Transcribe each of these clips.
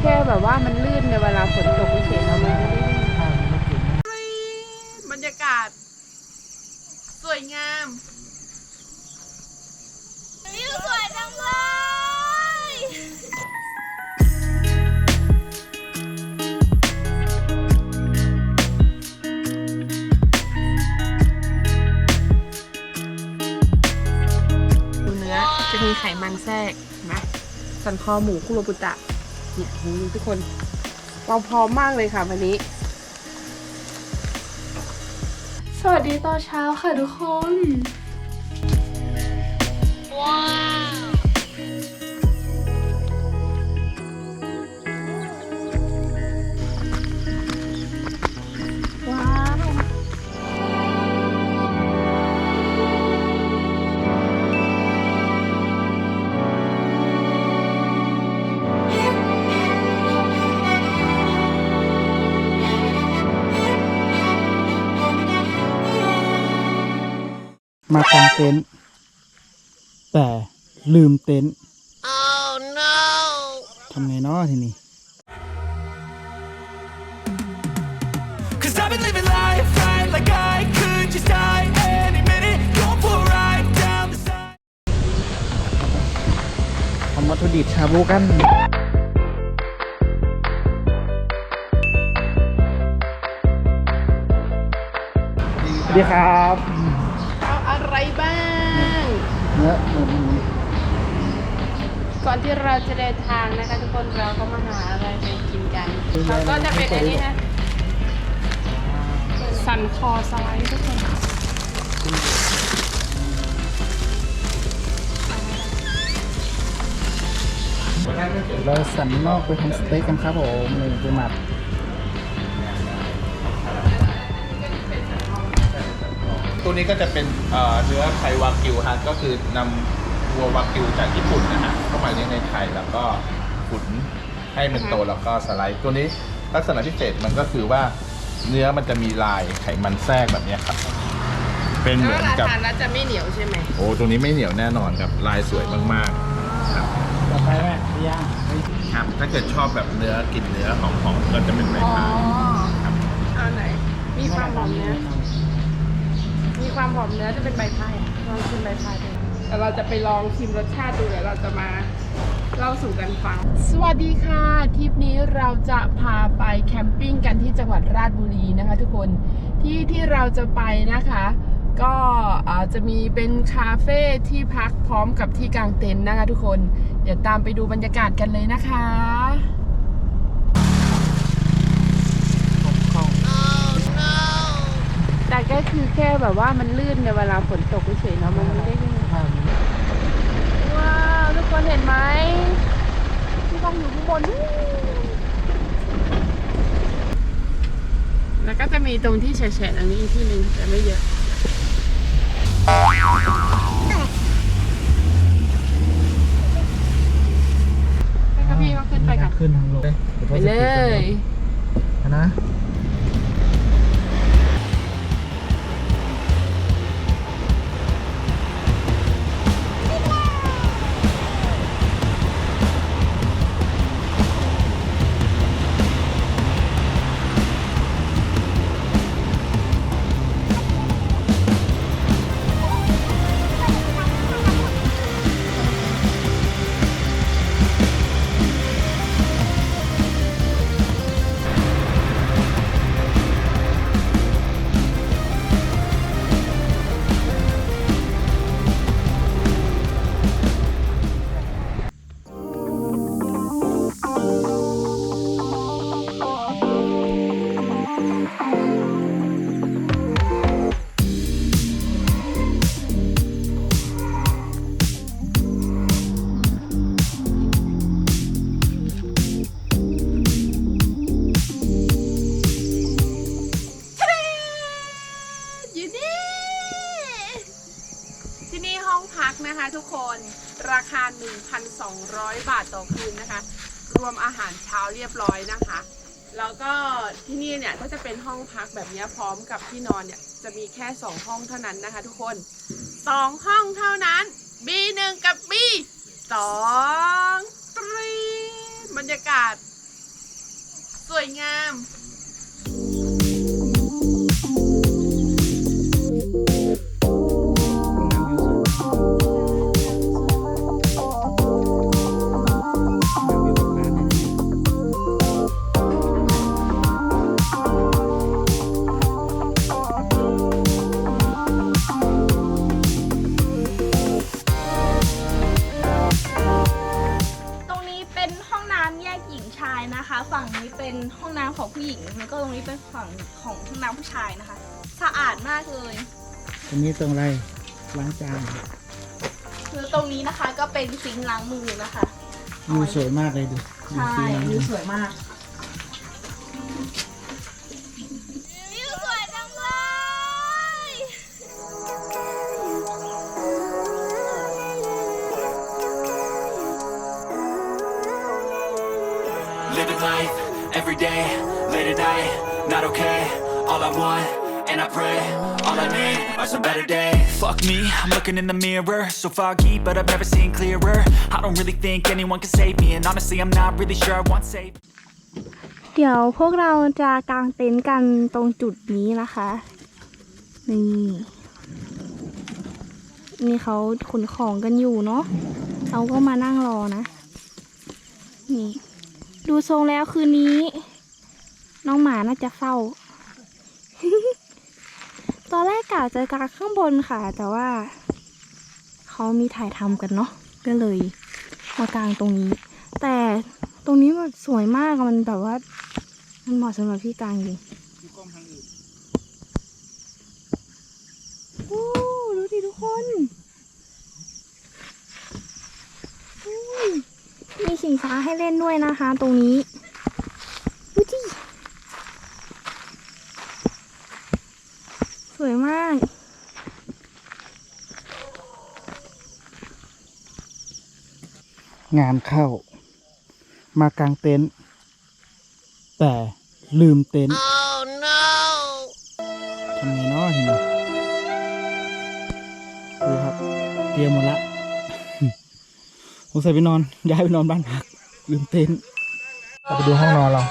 แค่แบบว่ามันลื่นในเวลาฝนตกเฉยๆแล้วมันไม่ได้ลื่นทางรถเก๋งนะบรรยากาศ สวยงามวิวสวยจังเลยดูเนื้อจะมีไขมันแทรกเห็นไหมสันคอหมูคุโรบุตะ เนี่ยดูทุกคน เราพร้อมมากเลยค่ะวันนี้ สวัสดีตอนเช้าค่ะทุกคน ว้ มากางเต็นท์แต่ลืมเต็นท์ทำไงเนาะทีนี้ Cause I've been living life right like I could just die any minute. Going for a ride down the side. ทำวัตถุดิบชาบูกันสวัสดีครับ เอาอะไรบ้าง เนื้อหมูก่อนที่เราจะเดินทางนะคะทุกคนเราก็มาหาอะไรไปกินกันเราก็จะเป็นอันนี้นะสันคอสไลด์ทุกคนเราสันนอกไปทำสเต็กกันครับผมนี่ไปหมัก ตัวนี้ก็จะเป็นเอ่อเนื้อไทยวากิวฮะก็คือนำวัววากิวจากญี่ปุ่นนะฮะเข้ามาเลี้ยงในไทยแล้วก็ขุนให้มันโตแล้วก็สไลด์ตัวนี้ลักษณะพิเศษมันก็คือว่าเนื้อมันจะมีลายไขมันแทรกแบบเนี้ยครับ เป็นเหแล้วมืเวอนลากับทานแล้วจะไม่เหนียวใช่ไหมโอ้ตัวนี้ไม่เหนียวแน่นอนครับลายสวยมากๆครับ ต่อไปแม่ไปย่างครับ ถ้าเกิดชอบแบบเนื้อกลิ่นเนื้อหอมๆก็จะเป็นใบอ๋อพายครับ เอาไหน มีความหอมเนื้อมี ความหอมเนื้อจะเป็นใบพายลองชิมใบพายดูแต่เราจะไปลองชิมรสชาติดูเดี๋ยวเราจะมาเล่าสู่กันฟัง สวัสดีค่ะ ทริปนี้เราจะพาไปแคมปิ้งกันที่จังหวัดราชบุรีนะคะทุกคน ที่ที่เราจะไปนะคะ ก็จะมีเป็นคาเฟ่ที่พักพร้อมกับที่กางเต็นท์นะคะทุกคน เดี๋ยวตามไปดูบรรยากาศกันเลยนะคะ แต่ ก็คือแค่แบบว่ามันลื่นในเวลาฝนตกเฉยๆเนาะมันไม่ได้ลื่นทางว้าวทุกคนเห็นไหมที่ต้องอยู่ข้างบนนู่นแล้วก็จะมีตรงที่แฉะๆตรงนี้อีกที่หนึ่งแต่ไม่เยอะไปครับพี่ก็ขึ้นไปกันขึ้นทางลงไปเลยนะ องพักนะคะทุกคนราคา 1,200 บาทต่อคืนนะคะ รวมอาหารเช้าเรียบร้อยนะคะ แล้วก็ที่นี่เนี่ยก็จะเป็นห้องพักแบบนี้พร้อมกับที่นอนเนี่ยจะมีแค่ 2 ห้องเท่านั้นนะคะ ทุกคน 2 ห้องเท่านั้น B1 กับ B2 ตรีบรรยากาศ สวยงาม ตรงนี้ตรงอะไรล้างจานคือตรงนี้นะคะก็เป็นซิงค์ล้างมือนะคะ วิวสวยมากเลยดูใช่ดูสิวิวสวยมาก วิวสวยจังเลย Living life every day, late at night, not okay. All I want, and I pray, all I need are some better days. Fuck me, I'm looking in the mirror, so foggy, but I've never seen clearer. I don't really think anyone can save me, and honestly, I'm not really sure I want save. เดี๋ยวพวกเราจะกางเต็นท์กันตรงจุดนี้นะคะ นี่ นี่เขาขนของกันอยู่เนาะเราก็มานั่งรอนะ นี่ ดูทรงแล้วคืนนี้ น้องหมาน่าจะเฝ้าต อนแรกกะจะกางข้างบนค่ะ แต่ว่าเขามีถ่ายทำกันเนาะก็เลยมากางตรงนี้ แต่ตรงนี้มันสวยมากมันแบบว่า มันเหมาะสำหรับพี่กางจริงโอ้ดูดิทุกคนมีชิงช้าให้เล่นด้วยนะคะ ตรงนี้ ดูดิส วยมาก งานเข้า มากางเต็นท์แต่ลืมเต็นท์ oh, no. ทำไงเนาะทีนี้ดูครับ เตรียมหมดละผมใส่ไปนอน ย้ายไปนอนบ้านพัก ลืมเต็นท์เราไปดูห้องนอนเรา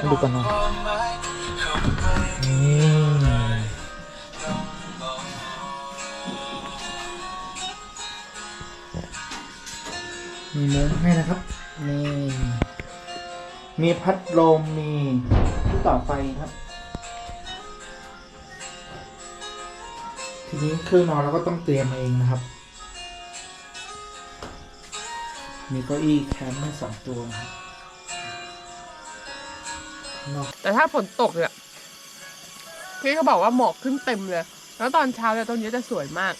มาดูก่อนนอนนี่ มีมุ้งให้นะครับ นี่ มีพัดลม มีที่ต่อไฟครับ ทีนี้เครื่องนอนเราก็ต้องเตรียมมาเองนะครับ มีเก้าอี้แคมป์ให้สองตัวนะครับนอกแต่ถ้าฝนตกเนี่ยพี่เขาบอกว่าหมอกขึ้นเต็มเลย แล้วตอนเช้าเนี่ยตรงนี้จะสวยมาก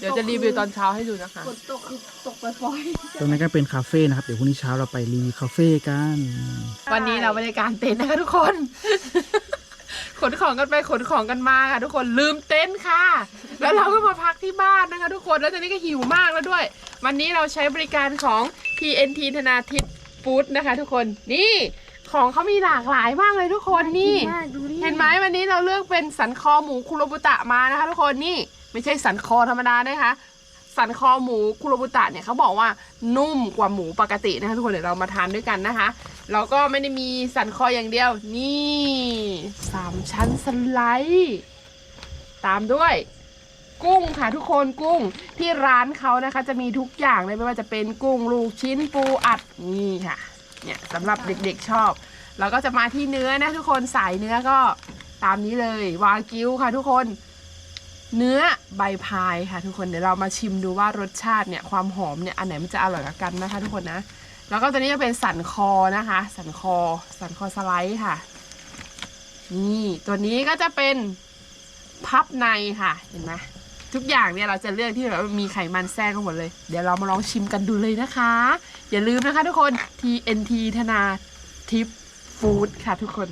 เดี๋ยวจะรีวิวตอนเช้าให้ดูนะคะ ฝนตกคือตกปล่อยตรงนั้นก็เป็นคาเฟ่นะครับ เดี๋ยวพรุ่งนี้เช้าเราไปรีวิวคาเฟ่กันวันนี้เราบรรยากาศเต็นท์นะคะทุกคน ขนของกันไปขนของกันมาค่ะทุกคนลืมเต็นท์ค่ะ แล้วเราก็มาพักที่บ้านนะคะ ทุกคนแล้วตอนนี้ก็หิวมากแล้วด้วย วันนี้เราใช้บริการของ TNT ธนาทิพย์ฟู้ดนะคะ ทุกคนนี่ ของเขามีหลากหลายมากเลยทุกคนนี่มากดูดิเห็นไหมวันนี้เราเลือกเป็นสันคอหมูคุโรบุตะมานะคะ ทุกคนนี่ไม่ใช่สันคอธรรมดานะคะ สันคอหมูคุโรบุตะเนี่ยเขาบอกว่านุ่มกว่าหมูปกตินะคะ ทุกคนเดี๋ยวเรามาทานด้วยกันนะคะแล้วก็ไม่ได้มีสันคออย่างเดียว นี่สามชั้นสไลด์ตามด้วยกุ้งค่ะทุกคนกุ้งที่ร้านเขานะคะ จะมีทุกอย่างเลยไม่ว่าจะเป็นกุ้งลูกชิ้นปูอัดนี่ค่ะ เนี่ยสำหรับเด็กๆชอบแล้วก็จะมาที่เนื้อนะทุกคนสายเนื้อก็ตามนี้เลยวากิวค่ะทุกคน เนื้อใบพายค่ะทุกคนเดี๋ยวเรามาชิมดูว่ารสชาติเนี่ยความหอมเนี่ยอันไหนมันจะอร่อยกันนะคะ ทุกคนนะแล้วก็ตัวนี้จะเป็นสันคอนะคะ สันคอ สันคอสไลด์ค่ะ นี่ตัวนี้ก็จะเป็นพับในค่ะเห็นไหม ทุกอย่างเนี่ยเราจะเลือกที่แบบมีไขมันแทรกทั้งหมดเลย เดี๋ยวเรามาลองชิมกันดูเลยนะคะ อย่าลืมนะคะทุกคน TNT ธนาทิพย์ฟู้ดค่ะทุกคน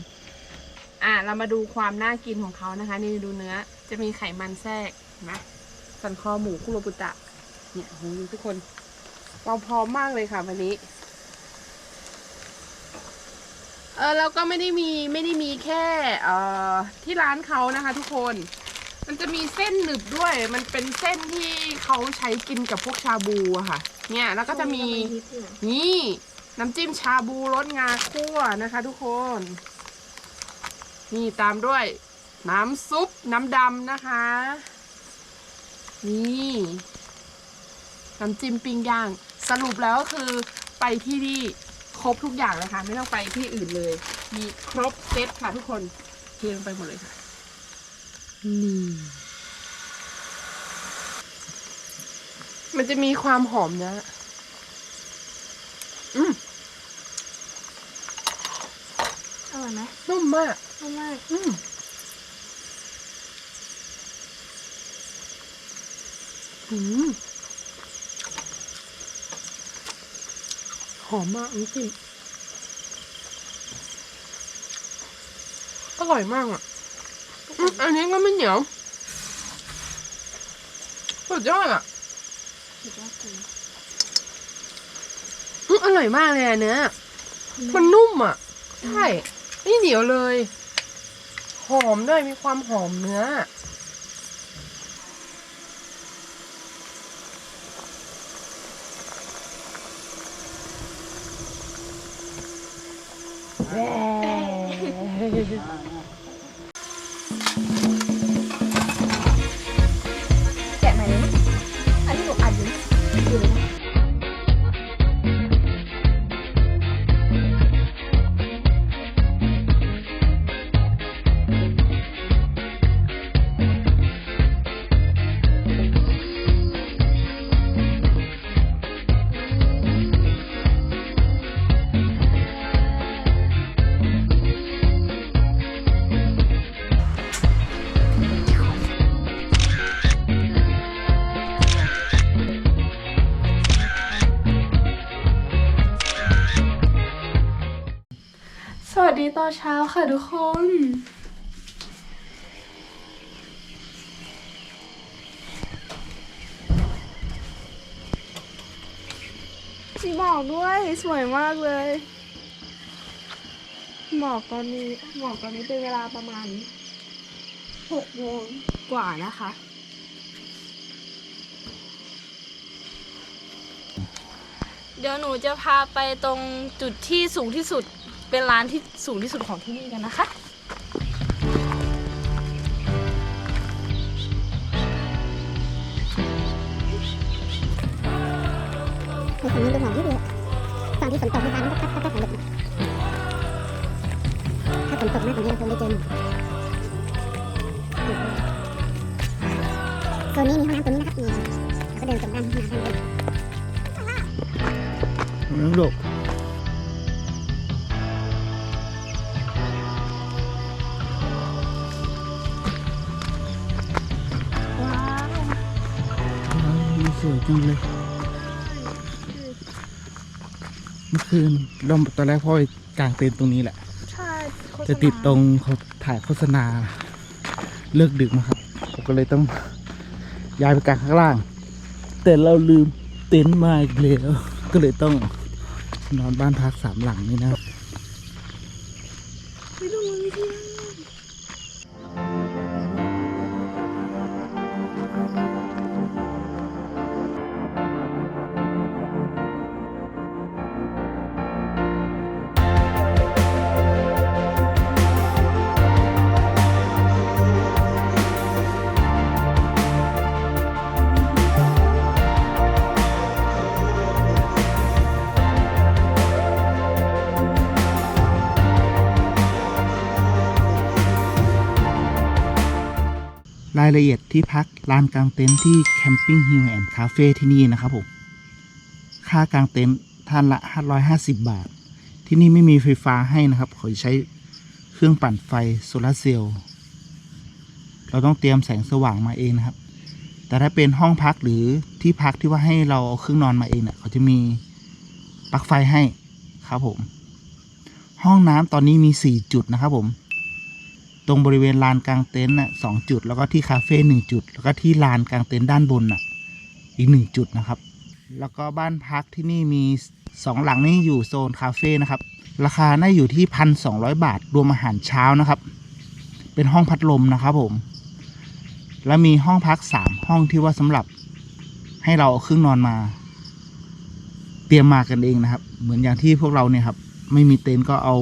อะเรามาดูความน่ากินของเขานะคะ นี่ดูเนื้อจะมีไขมันแทรกนไหมสันคอหมูคุโรบุตะ เนี่ยหดูทุกคนเราพร้อมมากเลยค่ะวันนี้ เออแล้วก็ไม่ได้มีไม่ได้มีแค่ เอ่อที่ร้านเขานะคะ ทุกคน มันจะมีเส้นหนึบด้วย มันเป็นเส้นที่เขาใช้กินกับพวกชาบูอะค่ะ เนี่ยแล้วก็จะมีนี่ น้ำจิ้มชาบูรสงาคั่วนะคะ ทุกคน นี่ตามด้วย น้ำซุปน้ำดำนะคะ นี่ น้ำจิ้มปิ้งย่าง สรุปแล้วก็คือไปที่นี่ครบทุกอย่างเลยค่ะ ไม่ต้องไปที่อื่นเลย มีครบเซตค่ะทุกคนเทลงไปหมดเลยค่ะ นี่มันจะมีความหอมเนะอืมอร่อยไหมนุ่มมากนุ่มมากอืมอืมหอมมากจริงๆอร่อยมากอะ อืมอันนี้ก็ไม่เหนียว สุดยอดอะสุดยอดจริงอืมอร่อยมากเลยอะเนื้อ มันนุ่มอะ ใช่ ไม่เหนียวเลย หอมด้วยมีความหอมเนื้อ แเช้าค่ะทุกคน สีหมอกด้วย สวยมากเลย หมอกตอนนี้หมอกตอนนี้เป็นเวลาประมาณหกโมงกว่านะคะเดี๋ยวหนูจะพาไปตรงจุดที่สูงที่สุด เป็นร้านที่สูงที่สุดของที่นี่กันนะคะคือฝั่งนี้เป็นหมอกที่ดีฝั่งที่ฝนตกในฟ้ามันก็คับคับคับของเด็กถ้าฝนตกมากกว่านี้เราคงได้เจอหมอกโซนนี้มีห้องน้ำตรงนี้นะครับนี่เราก็เดินตรงด้านห้องน้ำข้างบนน้ำลูก จังเลยเมื่อคืนเราตอนแรกพ่อไปกางเต็นท์ตรงนี้แหละ ใช่โฆษณาจะติดตรงเขาถ่ายโฆษณา เลิกดึกมาครับผมก็เลยต้องย้ายไปกางข้างล่าง แต่เราลืมเต็นท์มาอีกแล้วก็เลยต้องนอนบ้านพักสามหลังนี่นะไป รายละเอียดที่พักลานกางเต็นท์ที่แคมปิ้งฮิลแอนด์คาเฟ่ที่นี่นะครับผม ค่ากางเต็นท์ท่านละ 550 บาท ที่นี่ไม่มีไฟฟ้าให้นะครับเขาใช้เครื่องปั่นไฟโซลาเซลล์ เราต้องเตรียมแสงสว่างมาเองนะครับ แต่ถ้าเป็นห้องพักหรือที่พักที่ว่าให้เราเอาเครื่องนอนมาเองเนี่ยเขาจะมีปลั๊กไฟให้ครับผม ห้องน้ำตอนนี้มี 4 จุดนะครับผม ตรงบริเวณลานกลางเต็นท์น่ะสองจุด แล้วก็ที่คาเฟ่หนึ่งจุด แล้วก็ที่ลานกลางเต็นท์ด้านบนน่ะอีกหนึ่งจุดนะครับ แล้วก็บ้านพักที่นี่มีสองหลังนี่อยู่โซนคาเฟ่นะครับ ราคาน่าอยู่ที่พันสองร้อยบาทรวมอาหารเช้านะครับ เป็นห้องพัดลมนะครับผม แล้วมีห้องพักสามห้องที่ว่าสำหรับให้เราเอาเครื่องนอนมา เตรียมมากันเองนะครับ เหมือนอย่างที่พวกเราเนี่ยครับ ไม่มีเต็นท์ก็เอา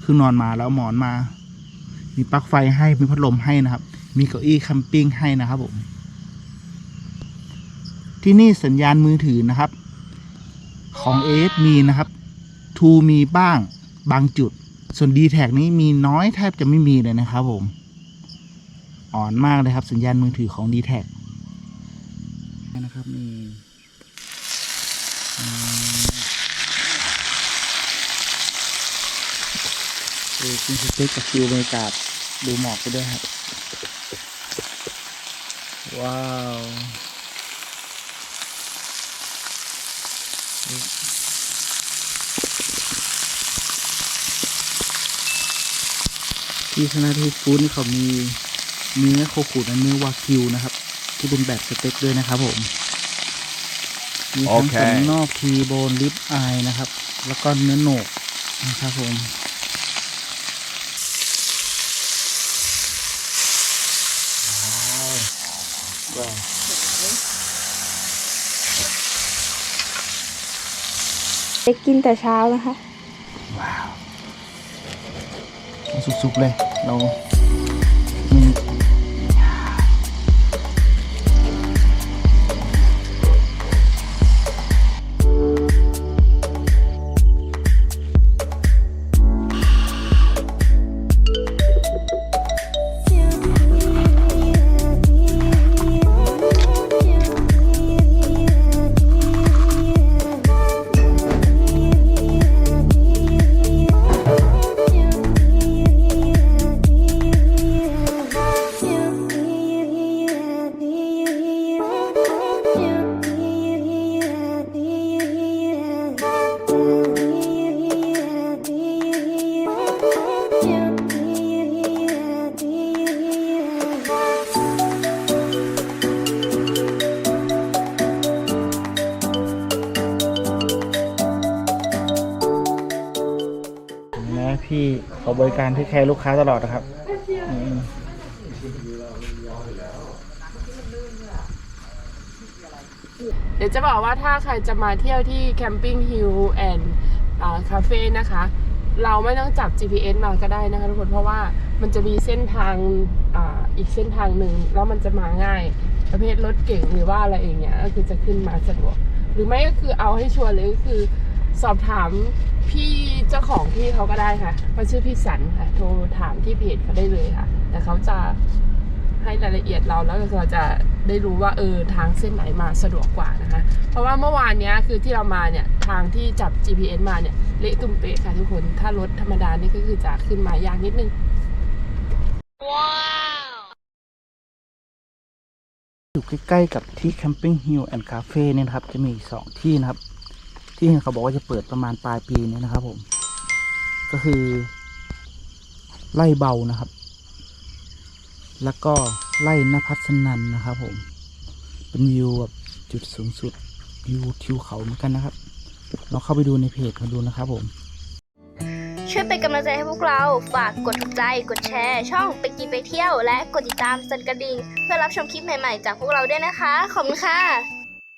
เครื่องนอนมาแล้วหมอนมา มีปลั๊กไฟให้มีพัดลมให้นะครับ มีเก้าอี้แคมปิ้งให้นะครับผมที่นี่สัญญาณมือถือนะครับ ของเอสมีนะครับทูมีบ้างบางจุด ส่วน d t แท็นี้มีน้อยแทบจะไม่มีเลยนะครับผม อ่อนมากเลยครับสัญญาณมือถือของ d t แท็นะครับนี่อืม ดูกินสเต็กกับฟิวบรรยากาศดูหมอกไปด้วยครับ ว้าวที่คณะที่ฟู้ดนี่เขามีเนื้อโคขุนและเนื้อวากิวนะครับ ที่เป็นแบบสเต็กด้วยนะครับผมมีทั้งโอเคสันนอกทีโบนลิปอายนะครับ แล้วก็เนื้อโหนกนะครับผม เด็กกินแต่เช้านะคะ ว้าว สุกๆเลยเรา ริการที่แคร์ลูกค้าตลอดนะครับเดี๋ยวจะบอกว่าถ้าใครจะมาเที่ยวที่แคมปิ้งฮิลแอนด์คาเฟ่นะคะ เราไม่ต้องจับ GPS มาก็ได้นะคะทุกคนเพราะว่ามันจะมีเส้นทางออีกเส้นทางหนึ่งแล้วมันจะมาง่าย ประเภทรถเก่งหรือว่าอะไรอย่างเงี้ยก็คือจะขึ้นมาสะดวก หรือไม่ก็คือเอาให้ชัวร์เลยก็คือสอบถามพี่ เจ้าของที่เขาก็ได้ค่ะเขาชื่อพี่สันค่ะ โทรถามที่เพจเขาได้เลยค่ะ แต่เขาจะให้รายละเอียดเราแล้วก็เราจะได้รู้ว่าเออทางเส้นไหนมาสะดวกกว่านะคะ เพราะว่าเมื่อวานนี้คือที่เรามาเนี่ยทางที่จับ GPS มาเนี่ยเละตุ้มเป๊ะค่ะทุกคน ถ้ารถธรรมดานี่ก็คือจะขึ้นมายากนิดนึงอยู่ใกล้ๆกับที่ Camping Hill and Cafe เนี่ยนะครับ จะมีสองที่นะครับ ที่เห็นเขาบอกว่าจะเปิดประมาณปลายปีนี้นะครับผม ก็คือ ไล่เบานะครับ แล้วก็ไล่นภัสนันนะครับผม เป็นวิวแบบจุดสูงสุดวิวทิวเขาเหมือนกันนะครับลองเข้าไปดูในเพจมาดูนะครับผม ช่วยเป็นกำลังใจให้พวกเรา ฝากกดถูกใจ กดแชร์ ช่องไปกินไปเที่ยว และกดติดตามสั่นกระดิ่ง เพื่อรับชมคลิปใหม่ๆ จากพวกเราด้วยนะคะ ขอบคุณค่ะ